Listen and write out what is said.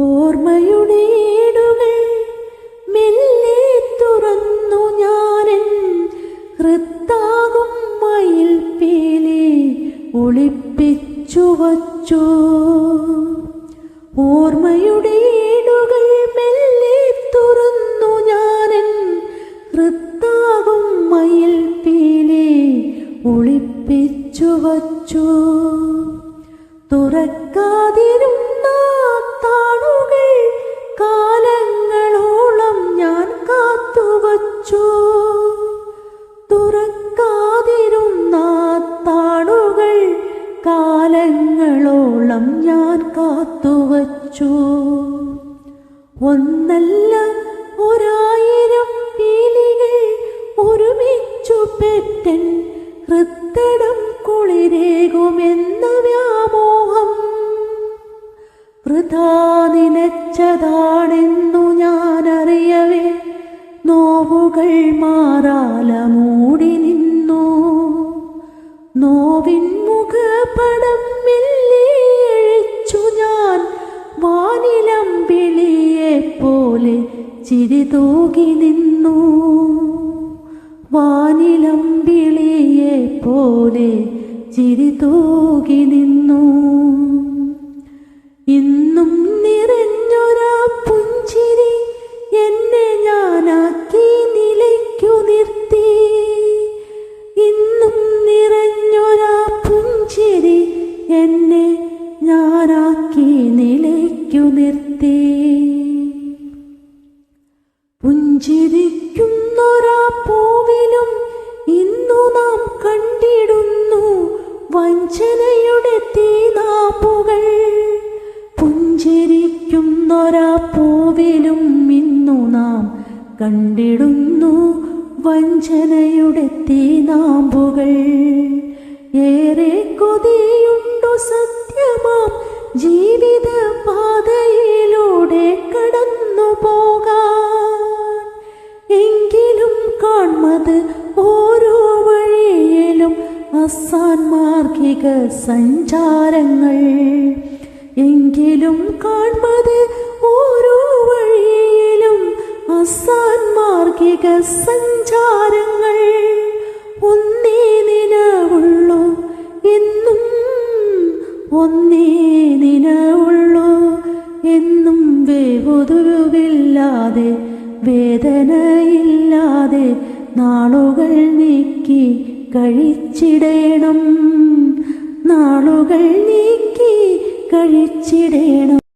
ഓർമ്മയുടെ ഏടുകൾ തുറന്നു ഞാനൻ ഹൃത്താകും മയിൽ പീലി ഒളിപ്പിച്ചു വച്ചു. ഓർമ്മയുടെ തുറന്നു ഞാനൻ ഹൃത്താകും മയിൽ പീലി ഒളിപ്പിച്ചു വച്ചു. തുറക്കാതിരുന്ന കാലങ്ങളോളം ഞാൻ കാത്തുവച്ചു. ഒന്നല്ല ഒരായിരം പീലികൾ ഒരുമിച്ചു പെറ്റൻ ഹൃത്തടം കുളിരേകുമെന്ന വ്യാമോഹം. വൃഥാ നിനച്ചതാണെന്നു ഞാനറിയവേ നോവുകൾ മാറാല ചിരി തൂകി നിന്നു. വാനിലമ്പിളിയെ പോലെ ചിരി തൂകി നിന്നു. ഇന്നും നിറഞ്ഞൊരാ പുഞ്ചിരി എന്നെ ഞാനാക്കി നിലയ്ക്കു നിർത്തി. ഇന്നും നിറഞ്ഞൊരാ പുഞ്ചിരി എന്നെ ഞാനാക്കി പുഞ്ചിരിക്കുന്നൊരാ പൂവിലും ഇന്നു നാം കണ്ടിടുന്നു വഞ്ചനയുടെ തീനാപ്പുകൾ. പുഞ്ചിരിക്കുന്നൊരാ പൂവിലും ഇന്നു നാം കണ്ടിടുന്നു വഞ്ചനയുടെ തീനാമ്പുകൾ. ഏറെ കൊതിയുണ്ടു സത്യമാം ജീവിത ഓരോ വഴിയിലും അസാൻ മാർഗിക സഞ്ചാരങ്ങൾ. എങ്കിലും കാൺമത് ഓരോ വഴിയിലും അസാൻ മാർഗിക സഞ്ചാരങ്ങൾ. ഒന്നേ നിലവുള്ളൂ എന്നും ഒന്നേ നിലവുള്ളൂ എന്നും വേവൊതുവില്ലാതെ വേദനയില്ലാതെ നാളുകൾ നീക്കി കഴിച്ചിടേണം. നാളുകൾ നീക്കി കഴിച്ചിടേണം.